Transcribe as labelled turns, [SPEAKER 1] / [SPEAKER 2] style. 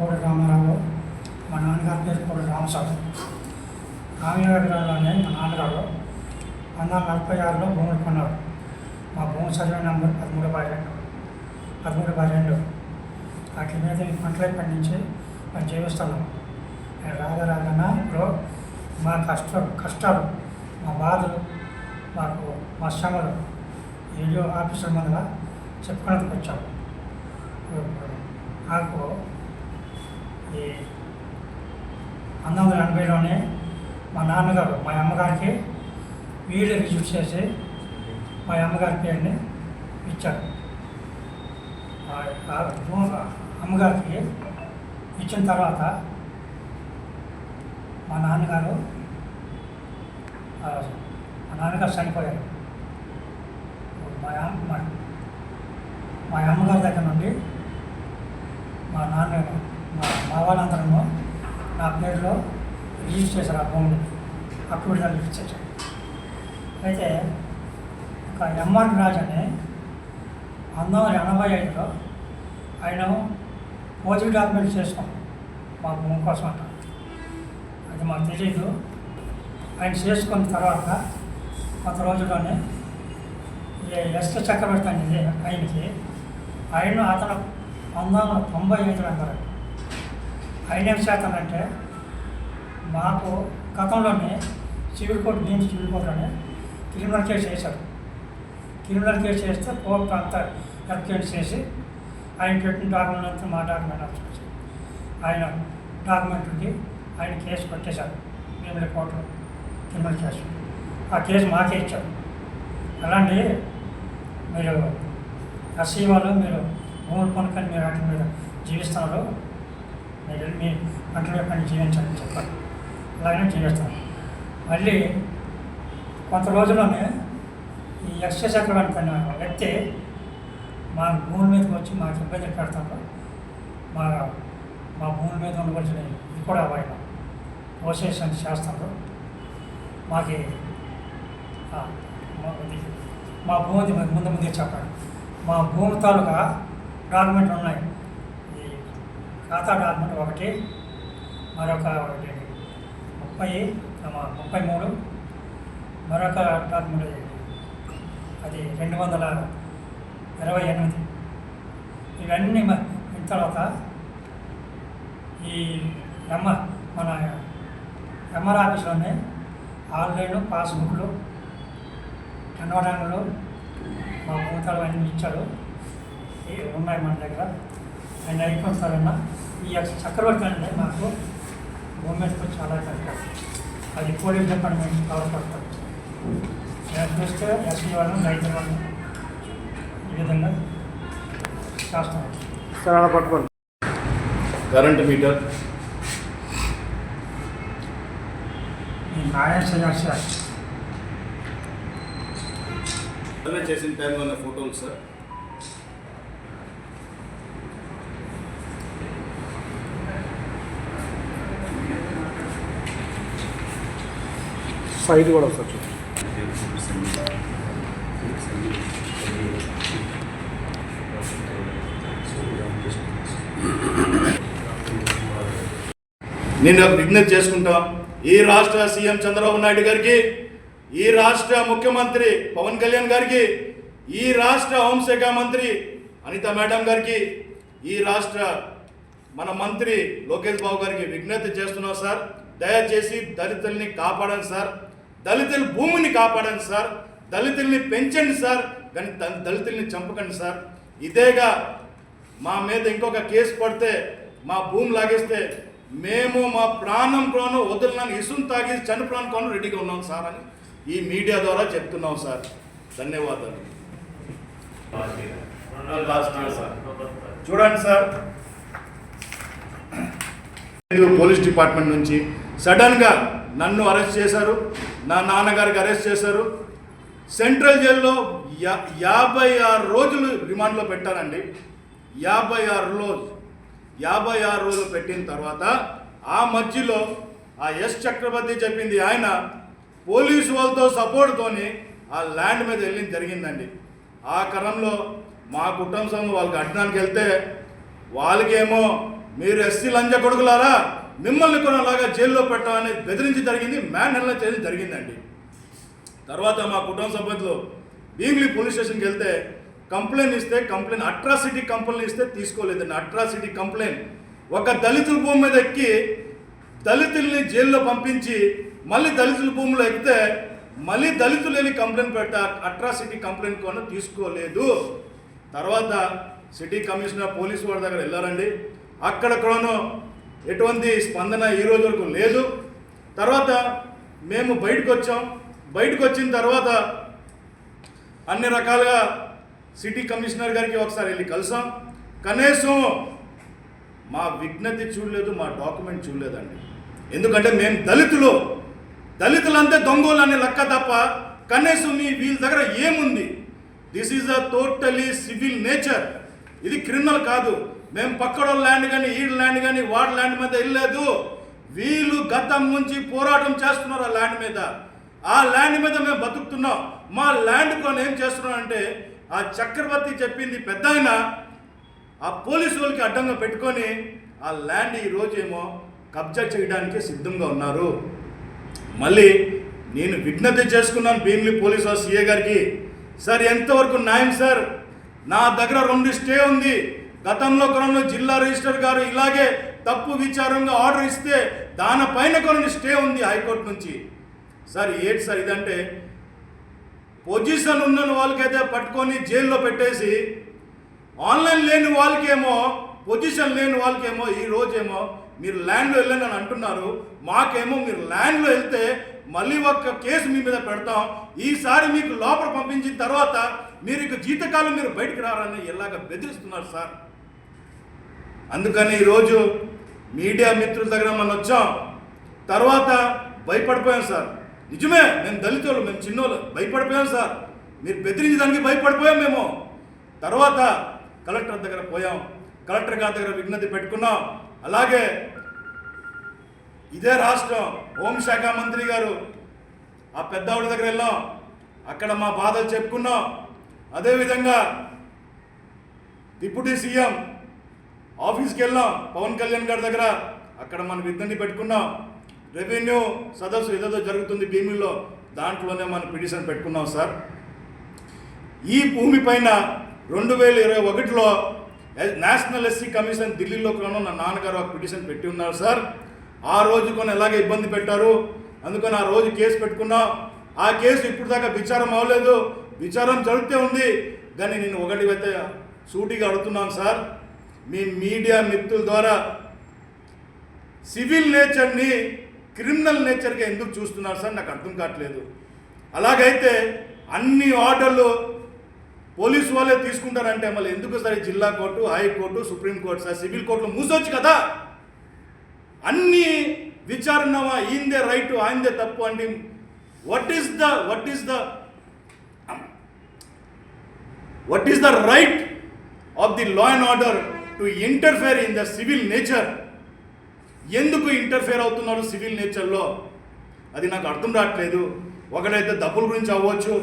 [SPEAKER 1] కోట కోడి రామారావు మా నాన్నగారి పేరు కోట రామసాగు రామనగరంలోనే మా నాన్నగారు పంతొమ్మిది నలభై ఆరులో భూములు కొన్నారు. మా భూమి సర్వే నెంబర్ పదమూడు బై రెండు. పదమూడు బై రెండు. వాటి మీద ఈ పంటలు పండించి మేము జీవిస్తున్నాం నేను రాగా రాగానే ఇప్పుడు మా కష్ట కష్టాలు మా బాధలు మాకు మా శ్రమలు ఏరియో ఆఫీసర్ మీద చెప్పుకోవడానికి వచ్చాము నాకు ఈ పంతొమ్మిది వందల ఎనభైలోనే మా నాన్నగారు మా అమ్మగారికి వీడియో రిజిస్టర్ చేసి మా అమ్మగారి పేరుని ఇచ్చారు. అమ్మగారికి ఇచ్చిన తర్వాత మా నాన్నగారు మా నాన్నగారు చనిపోయారు. మా అమ్మ మా- మా అమ్మగారి దగ్గర నుండి మా నాన్నగారు మా నా పేరులో రిజిస్టర్ చేశారు ఆ భూమిని అప్పుడు అయితే ఒక ఎంఆర్ రాజ్ అని పంతొమ్మిది వందల ఎనభై ఐదులో ఆయన పోజిటివ్ డాక్యుమెంట్ చేస్తాం మా భూమి కోసం అంట. అది మాకు తెలియదు ఆయన చేసుకున్న తర్వాత కొంత రోజుల్లోనే ఈ చక్రవర్తి అనేది ఆయనకి ఆయన అతను పంతొమ్మిది వందల తొంభై ఐదు అంటారు ఆయన ఏం అంటే మాకు గతంలోనే సివిల్ కోర్టు దీని సివిల్ కోర్టులోనే క్రిమినల్ కేసు వేశారు. క్రిమినల్ కేసు వేస్తే కోర్టు అంతా ఎఫ్కేట్ చేసి ఆయన పెట్టిన డాక్యుమెంట్ అంతా మా డాక్యుమెంట్ అంతా ఆయన డాక్యుమెంట్ ఉంది ఆయన కేసు పెట్టేశారు మేము కోర్టులో క్రిమినల్ కేసు. ఆ కేసు మాకే ఇచ్చారు. అలాంటి మీరు ఎస్సీ వాళ్ళు మీరు భూములు కొనుక్కొని మీరు వాటి మీద జీవిస్తున్నారు మీరు మీ పంటల పని జీవించాలని చెప్పాలి. అలాగే జీవిస్తాను మళ్ళీ కొంత రోజుల్లోనే ఈ యక్ష చక్రవర్తి అనే వ్యక్తి మా భూమి మీదకి వచ్చి మాకు ఇబ్బంది పెడతారు మా మా భూమి మీద ఉండవలసిన ఇది కూడా ఆయన ఓసేషన్ చేస్తారు మాకి మా- భూమి ముందు ముందే చెప్పండి మా భూమి తాలూకా డాక్యుమెంట్లు ఉన్నాయి. ఖాతా డాక్యుమెంట్ ఒకటి మరొక ఒకటి. ముప్పై ముప్పై మూడు మరొక డాక్యుమెంట్ అది రెండు వందల ఇరవై ఎనిమిది. ఇవన్నీ తర్వాత ఈ ఎమ్మ మన ఎంఆర్ ఆఫీస్లోనే ఆన్లైన్ పాస్బుక్లు కన్వర్టర్లు మా భూతాలు అన్నీ ఇచ్చారు. ఇవి ఉన్నాయి మన దగ్గర. ఆయన అయిపోతారన్న ఈ యొక్క చక్రవర్తి అంటే మాకు వచ్చి చాలా కష్టం. అది పోలీస్ డిపార్ట్మెంట్ కావాలపడతారు నేను చూస్తే ఎస్సీ వాళ్ళని రైతు వాళ్ళని ఈ విధంగా చేస్తాం.
[SPEAKER 2] సార్ అలా పట్టుకోండి.
[SPEAKER 3] Current meter. చేసిన టైంలో ఉన్న ఫోటోలు సార్.
[SPEAKER 2] సైడ్ కూడా ఒకసారి
[SPEAKER 3] నేను విజ్ఞప్తి చేసుకుంటా ఈ రాష్ట్ర సీఎం చంద్రబాబు నాయుడు గారికి ఈ రాష్ట్ర ముఖ్యమంత్రి పవన్ కళ్యాణ్ గారికి ఈ రాష్ట్ర హోంశాఖ మంత్రి అనిత మేడం గారికి ఈ రాష్ట్ర మన మంత్రి లోకేష్ బాబు గారికి విజ్ఞప్తి చేస్తున్నాం సార్. దయచేసి దళితుల్ని కాపాడండి సార్. దళితుల భూమిని కాపాడండి సార్. దళితుల్ని పెంచండి సార్. కానీ దళితుల్ని చంపకండి సార్. ఇదేగా మా మీద ఇంకొక కేసు పడితే మా భూమి లాగేస్తే మేము మా ప్రాణం కోను వదులున్నాను ఇసును తాగి చనిపోవడానికి రెడీగా ఉన్నాం సార్ అని ఈ మీడియా ద్వారా చెప్తున్నాం సార్. ధన్యవాదాలు. లాస్ట్ సార్ చూడండి సార్. పోలీస్ డిపార్ట్మెంట్ నుంచి సడన్గా నన్ను అరెస్ట్ చేశారు నా నాన్నగారికి అరెస్ట్ చేశారు. సెంట్రల్ జైల్లో యా యాభై ఆరు రోజులు రిమాండ్లో పెట్టారండి యాభై ఆరు రోజు యాభై ఆరు రోజులు పెట్టిన తర్వాత ఆ మధ్యలో ఆ ఎస్ చక్రవర్తి చెప్పింది ఆయన పోలీసు వాళ్ళతో సపోర్ట్తోని ఆ ల్యాండ్ మీద వెళ్ళింది జరిగిందండి. ఆ క్రమంలో మా కుటుంబ సభ్యులు వాళ్ళకి అడ్డానికి వెళ్తే వాళ్ళకేమో మీరు ఎస్సీ లంజ కొడుకులారా? మిమ్మల్ని కొనలాగా జైల్లో పెట్టాలని బెదిరించి జరిగింది మ్యాన్ హెల్న జరిగిందండి. తర్వాత మా కుటుంబ సభ్యులు భీమిలి పోలీస్ స్టేషన్కి వెళ్తే కంప్లైంట్ ఇస్తే కంప్లైంట్ అట్రాసిటీ కంప్లైంట్ ఇస్తే తీసుకోలేదండి. Atrocity complaint. ఒక దళితుల భూమి మీద ఎక్కి దళితుల్ని జైల్లో పంపించి మళ్ళీ దళితుల భూమిలో ఎక్కితే మళ్ళీ దళితులు లేని కంప్లైంట్ పెట్టా అట్రాసిటీ కంప్లైంట్ కూడా తీసుకోలేదు. తర్వాత సిటీ కమిషనర్ పోలీసు వాడి దగ్గర వెళ్ళారండి. అక్కడ కూడాను ఎటువంటి స్పందన ఈ రోజు వరకు లేదు. తర్వాత మేము బయటకు వచ్చాం. బయటకు వచ్చిన తర్వాత అన్ని రకాలుగా సిటీ కమిషనర్ గారికి ఒకసారి వెళ్ళి కలిసాం. కనీసం మా విజ్ఞప్తి చూడలేదు మా డాక్యుమెంట్ చూడలేదండి. ఎందుకంటే మేము దళితులు. దళితులంతే దొంగలు అనే లెక్క తప్ప కనీసం మీ వీళ్ళ దగ్గర ఏముంది? This is a totally civil nature ఇది క్రిమినల్ కాదు. మేము పక్కడో ల్యాండ్ కానీ ఈ ల్యాండ్ కానీ వాడి ల్యాండ్ మీద వెళ్ళలేదు. వీళ్ళు గతం నుంచి పోరాటం చేస్తున్నారు ఆ ల్యాండ్ మీద. ఆ ల్యాండ్ మీద మేము బతుకుతున్నాం. మా ల్యాండ్ కొని ఏం చేస్తున్నాం అంటే ఆ చక్రవర్తి చెప్పింది పెద్ద ఆ పోలీసు వాళ్ళకి అడ్డంగా పెట్టుకొని ఆ ల్యాండ్ ఈ రోజేమో కబ్జా చేయడానికి సిద్ధంగా ఉన్నారు. మళ్ళీ నేను విజ్ఞప్తి చేసుకున్నాను భీమిలి పోలీస్ సీఏ గారికి. సార్ ఎంతవరకు న్యాయం సార్? నా దగ్గర రెండు స్టే ఉంది. గతంలో కొన్ని జిల్లా రిజిస్టర్ గారు ఇలాగే తప్పు విచారంగా ఆర్డర్ ఇస్తే దానిపైన కొన్ని స్టే ఉంది హైకోర్టు నుంచి. సార్ ఏంటి సార్ ఇదంటే? పొజిషన్ ఉన్న వాళ్ళకైతే పట్టుకొని జైల్లో పెట్టేసి ఆన్లైన్ లేని వాళ్ళకేమో పొజిషన్ లేని వాళ్ళకేమో ఈ రోజేమో మీరు ల్యాండ్లో వెళ్ళండి అని అంటున్నారు. మాకేమో మీరు ల్యాండ్లో వెళ్తే మళ్ళీ ఒక్క కేసు మీ మీద పెడతాం. ఈసారి మీకు లోపల పంపించిన తర్వాత మీరు ఇక జీతకాలం మీరు బయటికి రారని ఎలాగ బెదిరిస్తున్నారు సార్? అందుకని ఈరోజు మీడియా మిత్రుల దగ్గర మనం వచ్చాం. తర్వాత భయపడిపోయాం సార్. నిజమే మేము దళితులు మేము చిన్నోళ్ళు భయపడిపోయాం సార్. మీరు బెదిరించడానికి భయపడిపోయాం మేము. తర్వాత కలెక్టర్ దగ్గర పోయాం. కలెక్టర్ గారి దగ్గర విజ్ఞప్తి పెట్టుకున్నాం. అలాగే ఇదే రాష్ట్రం హోంశాఖ మంత్రి గారు ఆ పెద్దవాడి దగ్గర వెళ్ళాం. అక్కడ మా బాధలు చెప్పుకున్నాం. అదేవిధంగా డిప్యూటీ సీఎం ఆఫీస్కి వెళ్ళాం పవన్ కళ్యాణ్ గారి దగ్గర. అక్కడ మన విజ్ఞప్తి పెట్టుకున్నాం. రెవెన్యూ సదస్సు ఏదేదో జరుగుతుంది భీమిలో. దాంట్లోనే మనం పిటిషన్ పెట్టుకున్నాం సార్. ఈ భూమి పైన రెండు వేల ఇరవై ఒకటిలో నేషనల్ ఎస్సీ కమిషన్ ఢిల్లీలో కూడా నా నాన్నగారు ఒక పిటిషన్ పెట్టి ఉన్నారు సార్. ఆ రోజు కొన్ని ఎలాగే ఇబ్బంది పెట్టారు. అందుకని ఆ రోజు కేసు పెట్టుకున్నాం. ఆ కేసు ఇప్పుడు దాకా విచారం అవ్వలేదు. విచారం జరుగుతూ ఉంది. కానీ నేను ఒకటి అయితే సూటిగా అడుగుతున్నాను సార్. మీ మీడియా మిత్రుల ద్వారా సివిల్ నేచర్ని క్రిమినల్ నేచర్గా ఎందుకు చూస్తున్నారు సార్? నాకు అర్థం కావట్లేదు. అలాగైతే అన్ని ఆర్డర్లు పోలీసు వాళ్ళే తీసుకుంటారంటే మళ్ళీ ఎందుకు సార్ జిల్లా court high court supreme court sir? Civil కోర్టులో మూసొచ్చు కదా? అన్ని విచారణ ఈందే రైట్ ఆయిందే తప్పు అండి. What is the what is the what is the right of the law and order to interfere in the civil nature ఎందుకు ఇంటర్ఫేర్ అవుతున్నారు సివిల్ నేచర్లో అది నాకు అర్థం రావట్లేదు. ఒకడైతే డబ్బుల గురించి అవ్వచ్చు